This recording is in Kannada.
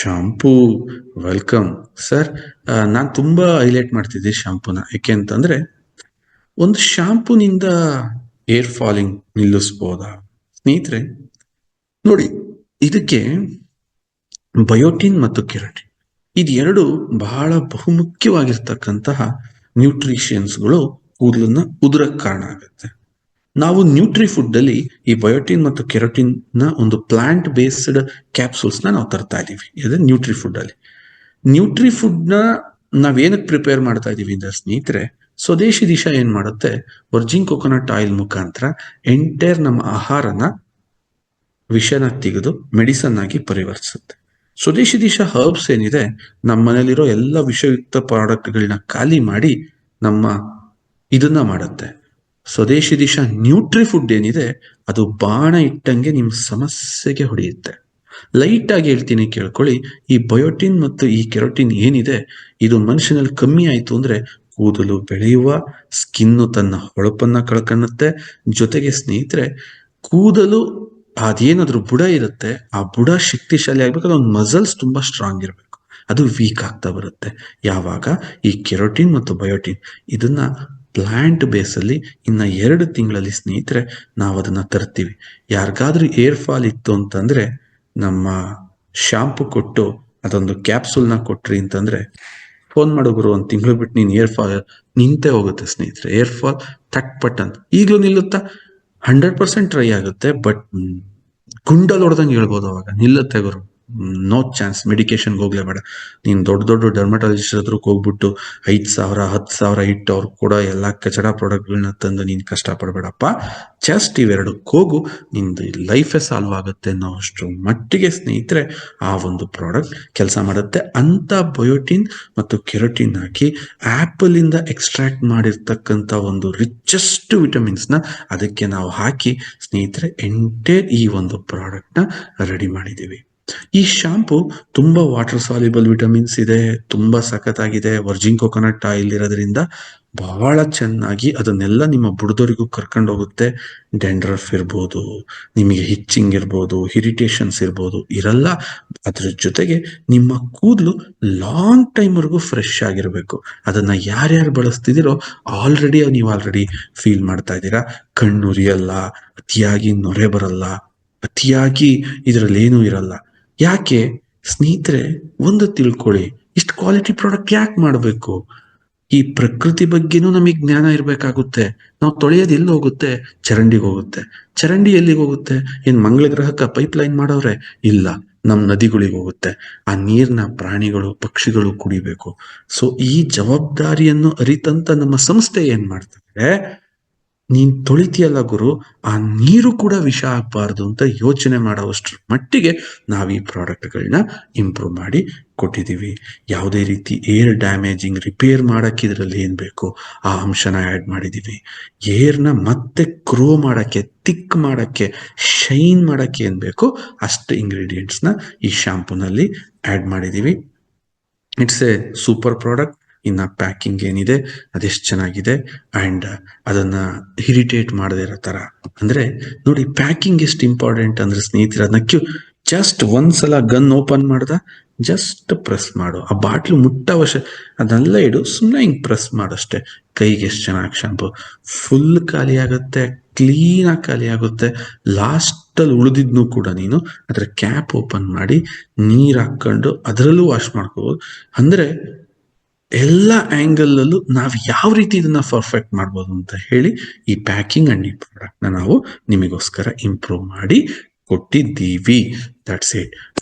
ಶಾಂಪೂ ವೆಲ್ಕಮ್ ಸರ್ ನಾನು ತುಂಬ ಹೈಲೈಟ್ ಮಾಡ್ತಿದ್ದೆ ಶಾಂಪೂನ ಯಾಕೆ ಅಂತಂದ್ರೆ, ಒಂದು ಶಾಂಪೂನಿಂದ ಏರ್ ಫಾಲಿಂಗ್ ನಿಲ್ಲಿಸ್ಬೋದಾ? ಸ್ನೇಹಿತರೆ, ನೋಡಿ, ಇದಕ್ಕೆ ಬಯೋಟಿನ್ ಮತ್ತು ಕೆರಟಿನ್ ಇದು ಎರಡು ಬಹಳ ಬಹುಮುಖ್ಯವಾಗಿರ್ತಕ್ಕಂತಹ ನ್ಯೂಟ್ರಿಷಿಯನ್ಸ್ಗಳು ಕೂದಲನ್ನ ಉದುರಕ್ಕೆ ಕಾರಣ ಆಗುತ್ತೆ. ನಾವು ನ್ಯೂಟ್ರಿ ಫುಡ್ ಅಲ್ಲಿ ಈ ಬಯೋಟಿನ್ ಮತ್ತು ಕೆರೋಟಿನ್ನ ಒಂದು ಪ್ಲಾಂಟ್ ಬೇಸ್ಡ್ ಕ್ಯಾಪ್ಸೂಲ್ಸ್ ನಾವು ತರ್ತಾ ಇದೀವಿ ಇದು ನ್ಯೂಟ್ರಿ ಫುಡ್ ಅಲ್ಲಿ ನ್ಯೂಟ್ರಿ ಫುಡ್ನ ನಾವೇನಕ್ಕೆ ಪ್ರಿಪೇರ್ ಮಾಡ್ತಾ ಇದೀವಿ ಅಂದ್ರೆ ಸ್ನೇಹಿತರೆ, ಸ್ವದೇಶಿ ದಿಶಾ ಏನ್ ಮಾಡುತ್ತೆ? ವರ್ಜಿನ್ ಕೊಕೊನಟ್ ಆಯಿಲ್ ಮುಖಾಂತರ ಎಂಟೈರ್ ನಮ್ಮ ಆಹಾರನ ವಿಷನ ತೆಗೆದು ಮೆಡಿಸನ್ ಆಗಿ ಪರಿವರ್ತಿಸುತ್ತೆ. ಸ್ವದೇಶಿ ದಿಶಾ ಹರ್ಬ್ಸ್ ಏನಿದೆ? ನಮ್ಮ ಮನೇಲಿರೋ ಎಲ್ಲ ವಿಷಯುಕ್ತ ಪ್ರಾಡಕ್ಟ್ಗಳನ್ನ ಖಾಲಿ ಮಾಡಿ ನಮ್ಮ ಇದನ್ನ ಮಾಡುತ್ತೆ. ಸ್ವದೇಶಿ ದಿಶಾ ನ್ಯೂಟ್ರಿ ಫುಡ್ ಏನಿದೆ, ಅದು ಬಾಣ ಇಟ್ಟಂಗೆ ನಿಮ್ಮ ಸಮಸ್ಯೆಗೆ ಹೊಡೆಯುತ್ತೆ. ಲೈಟ್ ಆಗಿ ಹೇಳ್ತೀನಿ ಕೇಳ್ಕೊಳ್ಳಿ, ಈ ಬಯೋಟಿನ್ ಮತ್ತು ಈ ಕೆರೋಟಿನ್ ಏನಿದೆ, ಇದು ಮನುಷ್ಯನಲ್ಲಿ ಕಮ್ಮಿ ಆಯಿತು ಅಂದ್ರೆ ಕೂದಲು ಬೆಳೆಯುವ ಸ್ಕಿನ್ನು ತನ್ನ ಹೊಳಪನ್ನ ಕಳ್ಕೊಳ್ಳುತ್ತೆ ಜೊತೆಗೆ ಸ್ನೇಹಿತರೆ, ಕೂದಲು ಅದೇನಾದ್ರೂ ಬುಡ ಇರುತ್ತೆ, ಆ ಬುಡ ಶಕ್ತಿಶಾಲಿ ಆಗ್ಬೇಕಾದ್ರೆ ಒಂದು ಮಸಲ್ಸ್ ತುಂಬಾ ಸ್ಟ್ರಾಂಗ್ ಇರಬೇಕು. ಅದು ವೀಕ್ ಆಗ್ತಾ ಬರುತ್ತೆ. ಯಾವಾಗ? ಈ ಕೆರೋಟಿನ್ ಮತ್ತು ಬಯೋಟಿನ್ ಇದನ್ನ ಪ್ಲಾಂಟ್ ಬೇಸಲ್ಲಿ ಇನ್ನ ಎರಡು ತಿಂಗಳಲ್ಲಿ ಸ್ನೇಹಿತರೆ ನಾವು ಅದನ್ನ ತರ್ತೀವಿ. ಯಾರಿಗಾದ್ರೂ ಏರ್ ಫಾಲ್ ಇತ್ತು ಅಂತಂದ್ರೆ ನಮ್ಮ ಶಾಂಪು ಕೊಟ್ಟು ಅದೊಂದು ಕ್ಯಾಪ್ಸೂಲ್ನ ಕೊಟ್ರಿ ಅಂತಂದ್ರೆ ಫೋನ್ ಮಾಡೋ ಗುರು, ಒಂದು ತಿಂಗಳು ಬಿಟ್ಟು ನೀನು ಏರ್ ಫಾಲ್ ನಿಂತೇ ಹೋಗುತ್ತೆ ಸ್ನೇಹಿತರೆ. ಏರ್ ಫಾಲ್ ಟಕ್ ಪಟ್ ಅಂತ. ಈಗಲೂ ನಿಲ್ಲುತ್ತಾ? ಹಂಡ್ರೆಡ್ ಪರ್ಸೆಂಟ್ ಟ್ರೈ ಆಗುತ್ತೆ ಬಟ್ ಗುಂಡಲ್ ಹೊಡೆದಂಗೆ ಹೇಳ್ಬೋದು ಅವಾಗ. ನಿಲ್ಲುತ್ತೆ ಗುರು. ನೋ ಚಾನ್ಸ್ ಮೆಡಿಕೇಶನ್ಗೆ ಹೋಗ್ಲೇಬೇಡ ನೀನು ದೊಡ್ಡ ದೊಡ್ಡ ಡರ್ಮಟಾಲಜಿಸ್ಟ್ ಹತ್ರಕ್ಕೆ ಹೋಗ್ಬಿಟ್ಟು ಐದು ಸಾವಿರ, ಹತ್ತು ಸಾವಿರ ಇಟ್ಟು ಅವ್ರು ಕೂಡ ಎಲ್ಲ ಕಚಡ ಪ್ರಾಡಕ್ಟ್ಗಳನ್ನ ತಂದು ನೀನು ಕಷ್ಟಪಡಬೇಡಪ್ಪ. ಜಸ್ಟ್ ಇವೆರಡಕ್ಕೆ ಹೋಗು, ನಿಂದು ಲೈಫೇ ಸಾಲ್ವ್ ಆಗುತ್ತೆ ಅನ್ನೋ ಅಷ್ಟು ಮಟ್ಟಿಗೆ ಸ್ನೇಹಿತರೆ, ಆ ಒಂದು ಪ್ರಾಡಕ್ಟ್ ಕೆಲಸ ಮಾಡುತ್ತೆ. ಅಂತ ಬಯೋಟಿನ್ ಮತ್ತು ಕೆರೋಟಿನ್ ಹಾಕಿ ಆಪಲ್ ಇಂದ ಎಕ್ಸ್ಟ್ರಾಕ್ಟ್ ಮಾಡಿರ್ತಕ್ಕಂಥ ಒಂದು ರಿಚೆಸ್ಟ್ ವಿಟಮಿನ್ಸ್ನ ಅದಕ್ಕೆ ನಾವು ಹಾಕಿ ಸ್ನೇಹಿತರೆ, ಎಂಟೇ ಈ ಒಂದು ಪ್ರಾಡಕ್ಟ್ನ ರೆಡಿ ಮಾಡಿದ್ದೀವಿ. ಈ ಶಾಂಪು ತುಂಬಾ ವಾಟರ್ ಸಾಲ್ಯುಬಲ್ ವಿಟಮಿನ್ಸ್ ಇದೆ, ತುಂಬಾ ಸಖತ್ತಾಗಿದೆ. ವರ್ಜಿನ್ ಕೊಕೊನಟ್ ಆಯಿಲ್ ಇರೋದ್ರಿಂದ ಬಹಳ ಚೆನ್ನಾಗಿ ಅದನ್ನೆಲ್ಲ ನಿಮ್ಮ ಬುಡದವರಿಗೂ ಕರ್ಕೊಂಡು ಹೋಗುತ್ತೆ. ಡೆಂಡ್ರಫ್ ಇರ್ಬೋದು, ನಿಮಗೆ ಹಿಚ್ಚಿಂಗ್ ಇರ್ಬೋದು ಇರಿಟೇಷನ್ಸ್ ಇರ್ಬೋದು, ಇರಲ್ಲ. ಅದ್ರ ಜೊತೆಗೆ ನಿಮ್ಮ ಕೂದಲು ಲಾಂಗ್ ಟೈಮ್ವರೆಗೂ ಫ್ರೆಶ್ ಆಗಿರಬೇಕು. ಅದನ್ನ ಯಾರ್ಯಾರು ಬಳಸ್ತಿದ್ದೀರೋ ಆಲ್ರೆಡಿ ನೀವು ಆಲ್ರೆಡಿ ಫೀಲ್ ಮಾಡ್ತಾ ಇದ್ದೀರಾ. ಕಣ್ಣುರಿಯಲ್ಲ ಅತಿಯಾಗಿ ನೊರೆ ಬರಲ್ಲ, ಅತಿಯಾಗಿ ಇದರಲ್ಲಿ ಏನೂ ಇರಲ್ಲ. ಯಾಕೆ ಸ್ನೇಹಿತರೆ, ಒಂದು ತಿಳ್ಕೊಳ್ಳಿ, ಇಷ್ಟು ಕ್ವಾಲಿಟಿ ಪ್ರಾಡಕ್ಟ್ ಯಾಕೆ ಮಾಡಬೇಕು? ಈ ಪ್ರಕೃತಿ ಬಗ್ಗೆನೂ ನಮಗೆ ಜ್ಞಾನ ಇರಬೇಕಾಗುತ್ತೆ. ನಾವು ತೊಳೆಯೋದು ಎಲ್ಲಿ ಹೋಗುತ್ತೆ? ಚರಂಡಿಗೆ ಹೋಗುತ್ತೆ. ಚರಂಡಿ ಎಲ್ಲಿಗೆ ಹೋಗುತ್ತೆ? ಏನ್ ಮಂಗಳ ಗ್ರಹಕ್ಕೆ ಪೈಪ್ ಲೈನ್ ಮಾಡೋರೆ? ಇಲ್ಲ ನಮ್ಮ ನದಿಗಳಿಗೆ ಹೋಗುತ್ತೆ. ಆ ನೀರ್ನ ಪ್ರಾಣಿಗಳು, ಪಕ್ಷಿಗಳು ಕುಡಿಬೇಕು. ಸೊ ಈ ಜವಾಬ್ದಾರಿಯನ್ನು ಅರಿತಂತ ನಮ್ಮ ಸಂಸ್ಥೆ ಏನ್ ಮಾಡ್ತಾರೆ ನೀನ್ ತೊಳಿತೀಯಲ್ಲ ಗುರು, ಆ ನೀರು ಕೂಡ ವಿಷ ಆಗಬಾರ್ದು ಅಂತ ಯೋಚನೆ ಮಾಡೋವಷ್ಟ್ರ ಮಟ್ಟಿಗೆ ನಾವು ಈ ಪ್ರಾಡಕ್ಟ್ಗಳನ್ನ ಇಂಪ್ರೂವ್ ಮಾಡಿ ಕೊಟ್ಟಿದ್ದೀವಿ. ಯಾವುದೇ ರೀತಿ ಏರ್ ಡ್ಯಾಮೇಜಿಂಗ್, ರಿಪೇರ್ ಮಾಡಕ್ಕೆ ಇದರಲ್ಲಿ ಏನು ಬೇಕು, ಆ ಅಂಶನ ಆ್ಯಡ್ ಮಾಡಿದ್ದೀವಿ. ಏರ್ನ ಮತ್ತೆ ಕ್ರೋ ಮಾಡೋಕ್ಕೆ ತಿಕ್ ಮಾಡೋಕ್ಕೆ, ಶೈನ್ ಮಾಡೋಕ್ಕೆ ಏನು ಬೇಕು, ಅಷ್ಟು ಇಂಗ್ರೀಡಿಯೆಂಟ್ಸ್ನ ಈ ಶಾಂಪೂನಲ್ಲಿ ಆ್ಯಡ್ ಮಾಡಿದ್ದೀವಿ. It's a super product. ಇನ್ನ ಪ್ಯಾಕಿಂಗ್ ಏನಿದೆ, ಅದೆಷ್ಟು ಚೆನ್ನಾಗಿದೆ ಅಂಡ್ ಅದನ್ನ ಇರಿಟೇಟ್ ಮಾಡದೇ ಇರೋ ಥರ. ಅಂದ್ರೆ ನೋಡಿ, ಪ್ಯಾಕಿಂಗ್ ಎಷ್ಟು ಇಂಪಾರ್ಟೆಂಟ್ ಅಂದ್ರೆ ಸ್ನೇಹಿತರೆ, ಅದನ್ನ ಕ್ಯೂ ಜಸ್ಟ್ ಒಂದ್ಸಲ ಗನ್ ಓಪನ್ ಮಾಡ್ದ ಜಸ್ಟ್ ಪ್ರೆಸ್ ಮಾಡು. ಆ ಬಾಟ್ಲು ಮುಟ್ಟವಶ ಅದನ್ನೆಲ್ಲ ಇಡು ಸುಮ್ಮನೆ ಹಿಂಗ್ ಪ್ರೆಸ್ ಮಾಡಷ್ಟೇ ಕೈಗೆ ಎಷ್ಟು ಚೆನ್ನಾಗಿ ಶಾಂಪು ಫುಲ್ ಖಾಲಿ ಆಗುತ್ತೆ ಕ್ಲೀನ್ ಆಗಿ ಖಾಲಿ ಆಗುತ್ತೆ. ಲಾಸ್ಟ್ ಅಲ್ಲಿ ಉಳಿದಿದ್ನು ಕೂಡ ನೀನು ಅದ್ರ ಕ್ಯಾಪ್ ಓಪನ್ ಮಾಡಿ, ನೀರು ಹಾಕ್ಕೊಂಡು ಅದರಲ್ಲೂ ವಾಶ್ ಮಾಡ್ಕೋಬೋದು. ಅಂದ್ರೆ ಎಲ್ಲ ಆಂಗಲ್ ಅಲ್ಲೂ ನಾವು ಯಾವ ರೀತಿ ಇದನ್ನ ಪರ್ಫೆಕ್ಟ್ ಮಾಡ್ಬೋದು ಅಂತ ಹೇಳಿ ಈ ಪ್ಯಾಕಿಂಗ್ ಅಂಡ್ ಈ ಪ್ರಾಡಕ್ಟ್ನ ನಾವು ನಿಮಗೋಸ್ಕರ ಇಂಪ್ರೂವ್ ಮಾಡಿ ಕೊಟ್ಟಿದ್ದೀವಿ. That's it